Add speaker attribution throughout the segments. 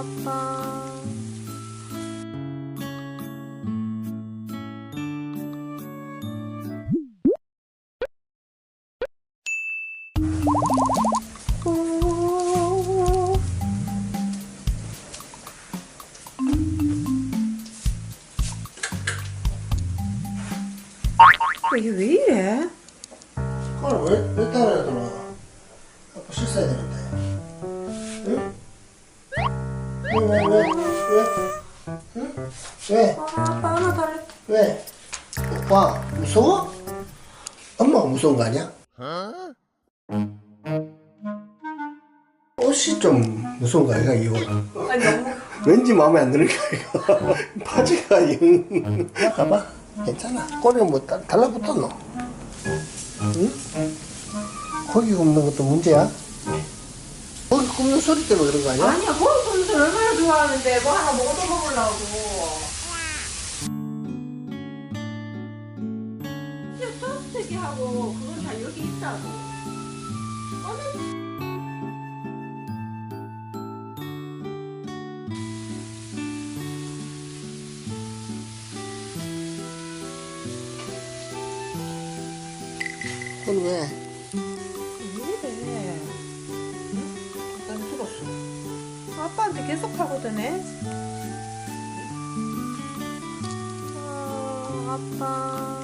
Speaker 1: 아빠. 이게 왜 이래?
Speaker 2: 그걸 왜, 왜 따라 들어? 아빠 씻어야 되는 왜, 왜, 왜, 왜?
Speaker 1: 아, 아빠 하나 달래.
Speaker 2: 왜? 오빠, 무서워? 엄마가 무서운 거 아니야? 옷이 좀 무서운 거 아니야, 이거?
Speaker 1: 아니 너무
Speaker 2: 왠지 마음에 안 드는 거 아이가? 바지가 영. 야, 가봐. 괜찮아. 꼬리가 뭐 달- 달라붙었노? 응? 고기 굽는 것도 문제야? 고기 굽는 소리 때문에 그런 거 아니야?
Speaker 1: 아니야 거기 보면서 얼마나 좋아하는데 뭐 하나 먹어도 먹으려고. 하고 그건 다 여기 있다고. 꺼내.
Speaker 2: 왜?
Speaker 1: 계속 하거든 해. 아, 아빠.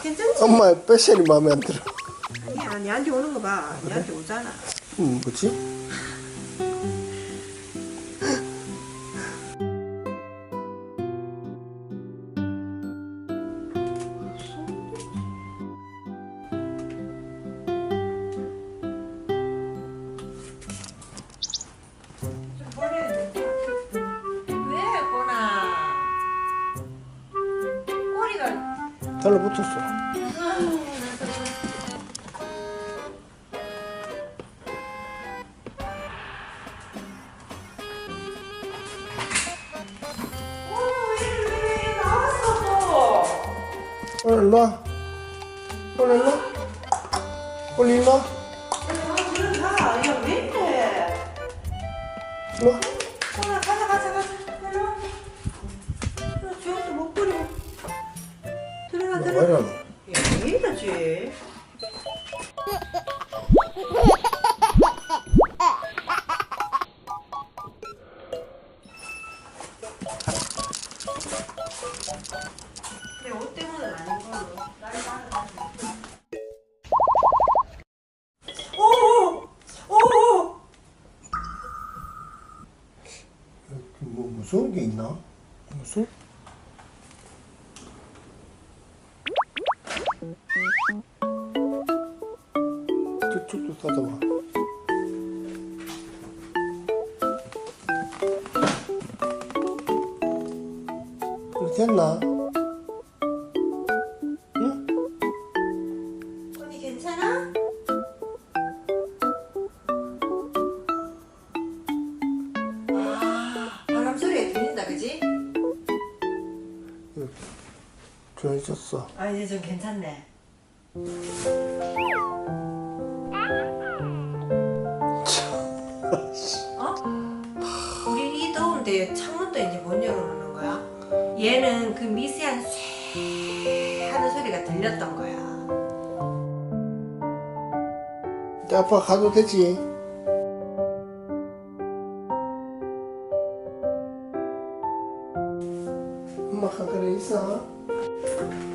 Speaker 1: 괜찮지?
Speaker 2: 엄마의 패션이 마음에 안 들어.
Speaker 1: 아니야, 니한테 오는 거 봐. 니한테 오잖아.
Speaker 2: 음, 뭐지? 달라붙었어. 오늘 일로 와. 오늘 일로 와. 오늘 일로 와. 일로 와.
Speaker 1: 가자, 가자, 가자. 야,
Speaker 2: 왜
Speaker 1: 이러지? 내옷 때문은 아닌 걸로. 날 따라. 오! 오!
Speaker 2: 뭐 무서운 게 있나? 무슨? 저쪽도 찾아봐. 그렇게 했나? 응?
Speaker 1: 언니 괜찮아? 아, 바람 소리가 들린다, 그지?
Speaker 2: 좋아졌어.
Speaker 1: 아, 이제 좀 괜찮네. 어? 우리 이 더운데 창문도 이제 못 열어놓는 거야? 얘는 그 미세한 쇠 하는 소리가 들렸던 거야.
Speaker 2: 이제 아빠 가도 되지? 엄마 가 그래 있어. Thank you.